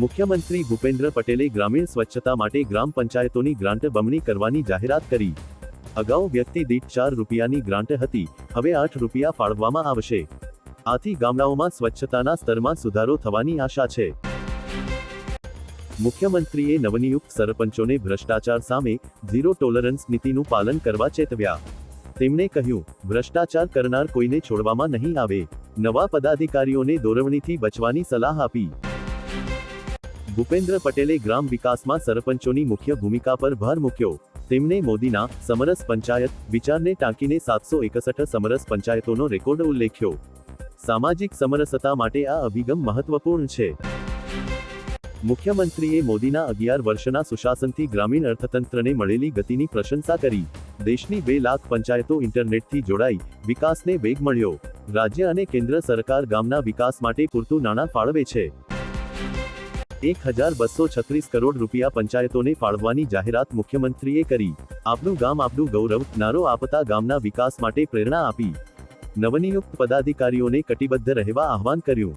મુખ્યમંત્રી ભૂપેન્દ્ર પટેલે ગ્રામીણ સ્વચ્છતા માટે ગ્રામ પંચાયતોની ગ્રાન્ટ બમણી કરવાની જાહેરાત કરી. અગાઉ વ્યક્તિ દીઠ ચાર રૂપિયાની ગ્રાન્ટ હતી, હવે આઠ રૂપિયા ફાળવવામાં આવશે. આથી ગામડાઓમાં સ્વચ્છતાના સ્તરમાં સુધારો થવાની આશા છે. મુખ્યમંત્રીએ નવનિયુક્ત સરપંચોને ભ્રષ્ટાચાર સામે ઝીરો ટોલરન્સ નીતિનું પાલન કરવા ચેતવ્યા. તેમણે કહ્યું, ભ્રષ્ટાચાર કરનાર કોઈને છોડવામાં નહીં આવે. નવા પદાધિકારીઓને દોરવણીથી બચવાની સલાહ આપી. ભૂપેન્દ્ર પટેલે ગ્રામ વિકાસમાં સરપંચોની મુખ્ય ભૂમિકા પર ભાર મૂક્યો. તેમણે મોદીના સમરસ પંચાયત વિચારને ટાંકીને સાતસો એકસઠ સમરસ પંચાયતોનો રેકોર્ડ ઉલ્લેખ્યો. સામાજિક સમરસતા માટે આ અભિગમ મહત્વપૂર્ણ છે. મુખ્યમંત્રીએ મોદીના અગિયાર વર્ષના સુશાસનથી ગ્રામીણ અર્થતંત્રને મળેલી ગતિની પ્રશંસા કરી. દેશની બે લાખ પંચાયતો ઇન્ટરનેટથી જોડાઈ, વિકાસને વેગ મળ્યો. રાજ્ય અને કેન્દ્ર સરકાર ગામના વિકાસ માટે પૂરતું નાણાં ફાળવે છે. એક હજાર બસો છત્રીસ કરોડ રૂપિયા પંચાયતોને ફાળવવાની જાહેરાત મુખ્યમંત્રીએ કરી. આપનું ગામ આપનું ગૌરવ, નારો આપતા ગામના વિકાસ માટે પ્રેરણા આપી. નવનિયુક્ત પદાધિકારીઓને કટિબદ્ધ રહેવા આહવાન કર્યું.